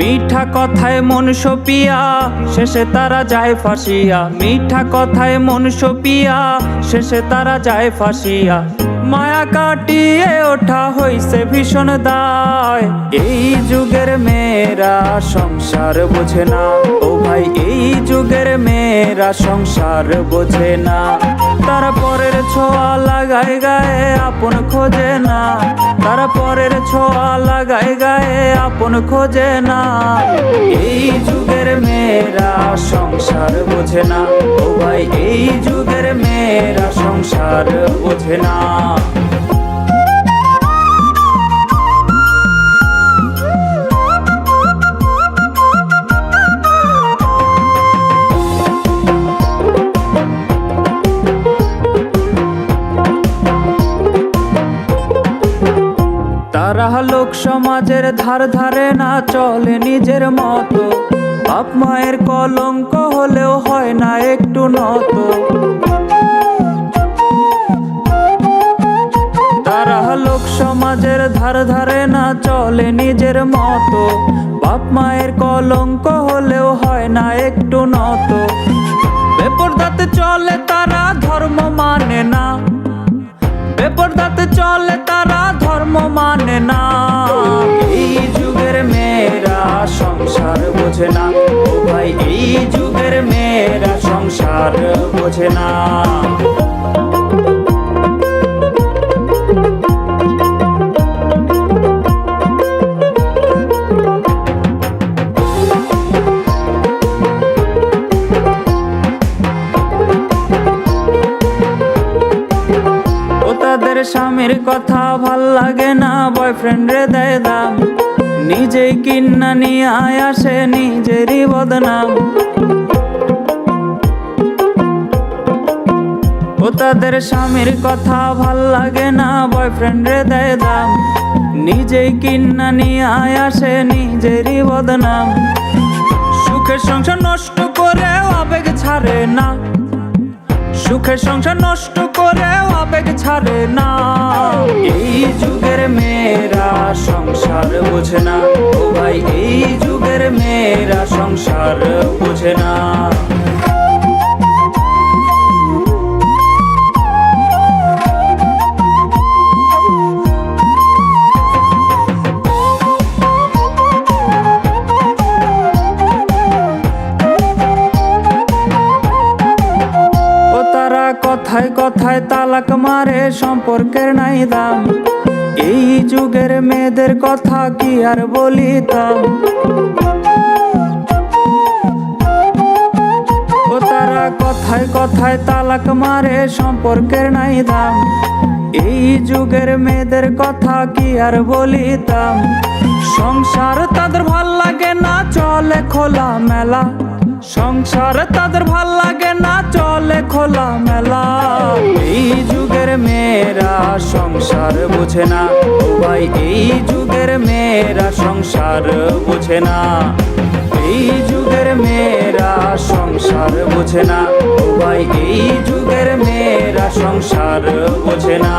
মিঠা কথায় মন সপিয়া, শেষে তারা যায় ফাঁসিয়া। মিঠা কথায় মন সপিয়া, শেষে তারা যায় ফাঁসিয়া। মায়া কাটিয়ে ওঠা হইছে ভীষণ দায়। এই যুগের মেয়েরা সংসার বোঝে না। ও ভাই, এই যুগের মেয়েরা সংসার বোঝে না। তারা পরের ছোঁয়া লাগায় গায়ে আপন খোঁজে না। তারা পরের ছোঁয়া লাগায় গায়ে আপন খোঁজে না। এই যুগের মেয়েরা সংসার বোঝে না। ও ভাই, এই যুগের মেয়েরা সংসার বোঝে না। সমাজের ধার ধারে না চলে নিজের মতো। বাপ মায়ের কলঙ্ক হলেও হয় না একটু নত। লোক সমাজের ধার ধারে না চলে নিজের মতো। বাপ মায়ের কলঙ্ক হলেও হয় না একটু নত। বেপরদাতে চলে তারা ধর্ম মানে না। বেপরদাতে চলে তারা ধর্ম মানে না। বোঝে না। ও ভাই, এই যুগের মেয়েরা সংসার বোঝে না। স্বামীর কথা ভালো লাগে না বয়ফ্রেন্ড রে দেয় দাম। নিজেই কিন্না নিয়ে আসে নিজেরই বদনাম। ও তাদের স্বামীর কথা ভালো লাগে না বয়ফ্রেন্ড দেয় দাম। নিজেই কিন্না নিয়ে আসে নিজেরই বদনাম। সুখের সংসার নষ্ট করে আবেগ ছাড়ে না। সুখের সংসার নষ্ট করে আবেগ ছাড়ে না। এই যুগের মেয়েরা সংসার বোঝে না। ও ভাই, এই যুগের মেয়েরা সংসার বোঝে না। কথায় কথায় তালাক মারে, সম্পর্কের নাই দাম। এই যুগের মেয়েদের কথা কি আর বলিতাম? তারা কথায় কথায় তালাক মারে, সম্পর্কের নাই দাম। এই যুগের মেয়েদের কথা কি আর বলিতাম? সংসার তাদের ভালো লাগে না, চলে খোলা মেলা। সংসার তাদের ভালো লাগে না, চলে খোলা মেলা। এই যুগের মেয়েরা সংসার বোঝে না। ভাই এই যুগের মেয়েরা সংসার বোঝে না। এই যুগের মেয়েরা সংসার বোঝে না। ভাই এই যুগের মেয়েরা সংসার বোঝে না।